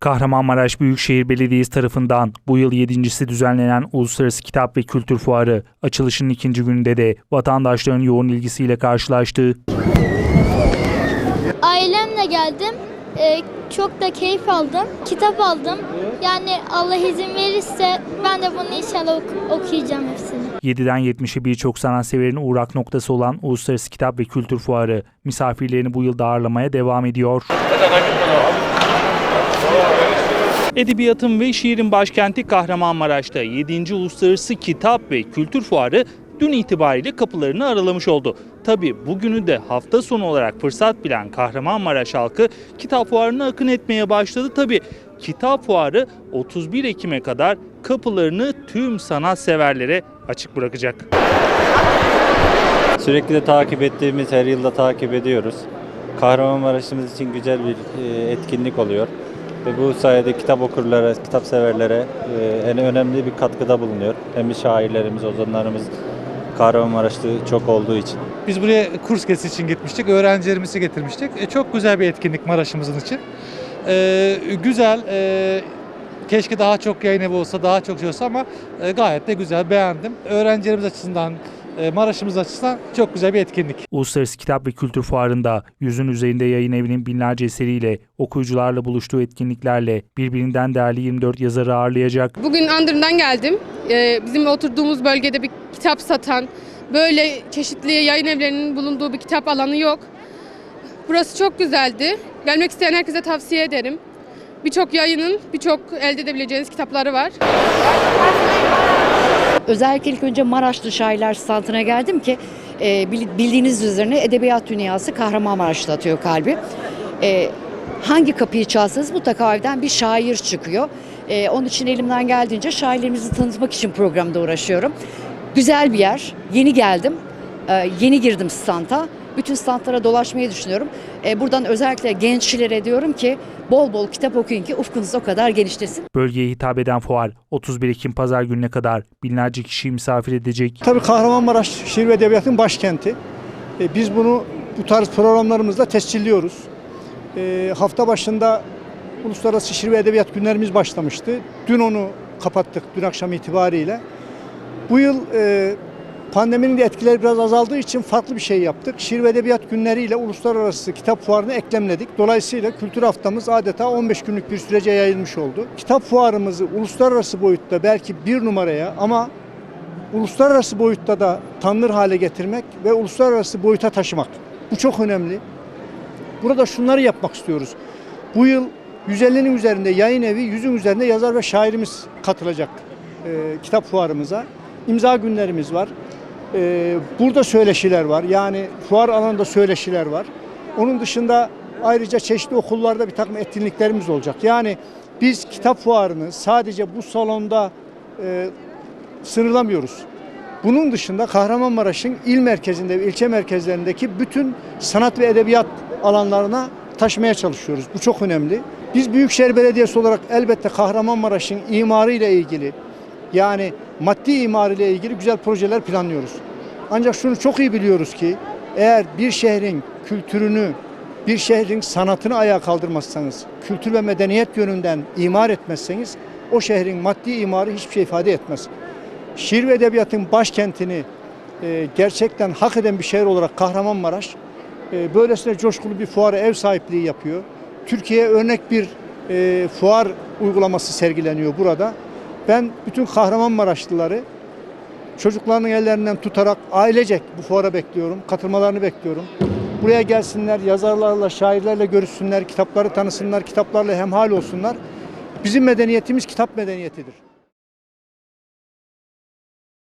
Kahramanmaraş Büyükşehir Belediyesi tarafından bu yıl yedincisi düzenlenen Uluslararası Kitap ve Kültür Fuarı açılışının ikinci gününde de vatandaşların yoğun ilgisiyle karşılaştı. Ailemle geldim. Ee, çok da keyif aldım. Kitap aldım. Yani Allah izin verirse ben de bunu inşallah ok- okuyacağım hepsini. 7'den 70'e birçok sanatseverin uğrak noktası olan Uluslararası Kitap ve Kültür Fuarı misafirlerini bu yıl da ağırlamaya devam ediyor. Edebiyatın ve şiirin başkenti Kahramanmaraş'ta 7. Uluslararası Kitap ve Kültür Fuarı dün itibariyle kapılarını aralamış oldu. Tabi bugünü de hafta sonu olarak fırsat bilen Kahramanmaraş halkı kitap fuarına akın etmeye başladı. Tabi kitap fuarı 31 Ekim'e kadar kapılarını tüm sanat severlere açık bırakacak. Sürekli de takip ettiğimiz, her yılda takip ediyoruz. Kahramanmaraş'ımız için güzel bir e, etkinlik oluyor. Ve bu sayede kitap okurlara, kitap severlere e, en önemli bir katkıda bulunuyor. Hem şairlerimiz, ozanlarımız Kahramanmaraşlı çok olduğu için. Biz buraya kurs gezisi için gitmiştik. Öğrencilerimizi getirmiştik. E, çok güzel bir etkinlik Maraş'ımızın için. E, güzel. e, keşke daha çok yayın evi olsa, daha çok şey olsa ama e, gayet de güzel. Beğendim. Öğrencilerimiz açısından, Maraş'ımız açısından çok güzel bir etkinlik. Uluslararası Kitap ve Kültür Fuarı'nda yüzün üzerinde yayın evinin binlerce eseriyle, okuyucularla buluştuğu etkinliklerle birbirinden değerli 24 yazarı ağırlayacak. Bugün Andırın'dan geldim. Ee, bizim oturduğumuz bölgede bir kitap satan, böyle çeşitli yayın evlerinin bulunduğu bir kitap alanı yok. Burası çok güzeldi. Gelmek isteyen herkese tavsiye ederim. Birçok yayının, birçok elde edebileceğiniz kitapları var. Özellikle ilk önce Maraşlı şairler standına geldim ki e, bil- bildiğiniz üzerine edebiyat dünyası Kahramanmaraş'ta atıyor kalbi. E, hangi kapıyı çalsanız mutlaka evden bir şair çıkıyor. E, onun için elimden geldiğince şairlerimizi tanıtmak için programda uğraşıyorum. Güzel bir yer. Yeni geldim. E, yeni girdim standa. Bütün standlara dolaşmayı düşünüyorum. E, buradan özellikle gençlere diyorum ki bol bol kitap okuyun ki ufkunuz o kadar genişlesin. Bölgeye hitap eden fuar 31 Ekim Pazar gününe kadar binlerce kişiyi misafir edecek. Tabii Kahramanmaraş şiir ve edebiyatın başkenti. E, biz bunu bu tarz programlarımızla tescilliyoruz. E, hafta başında Uluslararası Şiir ve Edebiyat günlerimiz başlamıştı. Dün onu kapattık, dün akşam itibariyle. Bu yıl e, pandeminin de etkileri biraz azaldığı için farklı bir şey yaptık. Şiir ve Edebiyat günleriyle Uluslararası Kitap Fuarı'nı eklemledik. Dolayısıyla kültür haftamız adeta 15 günlük bir sürece yayılmış oldu. Kitap fuarımızı uluslararası boyutta belki bir numaraya ama uluslararası boyutta da tanınır hale getirmek ve uluslararası boyuta taşımak. Bu çok önemli. Burada şunları yapmak istiyoruz. Bu yıl 150'nin üzerinde yayın evi, 100'ün üzerinde yazar ve şairimiz katılacak e, kitap fuarımıza. İmza günlerimiz var. E, burada söyleşiler var. Yani fuar alanında söyleşiler var. Onun dışında ayrıca çeşitli okullarda bir takım etkinliklerimiz olacak. Yani biz kitap fuarını sadece bu salonda e, sınırlamıyoruz. Bunun dışında Kahramanmaraş'ın il merkezinde ve ilçe merkezlerindeki bütün sanat ve edebiyat alanlarına taşımaya çalışıyoruz. Bu çok önemli. Biz Büyükşehir Belediyesi olarak elbette Kahramanmaraş'ın imarı ile ilgili yani maddi imarı ile ilgili güzel projeler planlıyoruz. Ancak şunu çok iyi biliyoruz ki eğer bir şehrin kültürünü, bir şehrin sanatını ayağa kaldırmazsanız, kültür ve medeniyet yönünden imar etmezseniz o şehrin maddi imarı hiçbir şey ifade etmez. Şiir ve edebiyatın başkentini e, gerçekten hak eden bir şehir olarak Kahramanmaraş e, böylesine coşkulu bir fuara ev sahipliği yapıyor. Türkiye'ye örnek bir e, fuar uygulaması sergileniyor burada. Ben bütün Kahramanmaraşlıları çocuklarının ellerinden tutarak ailecek bu fuara bekliyorum. Katılmalarını bekliyorum. Buraya gelsinler, yazarlarla, şairlerle görüşsünler, kitapları tanısınlar, kitaplarla hemhal olsunlar. Bizim medeniyetimiz kitap medeniyetidir.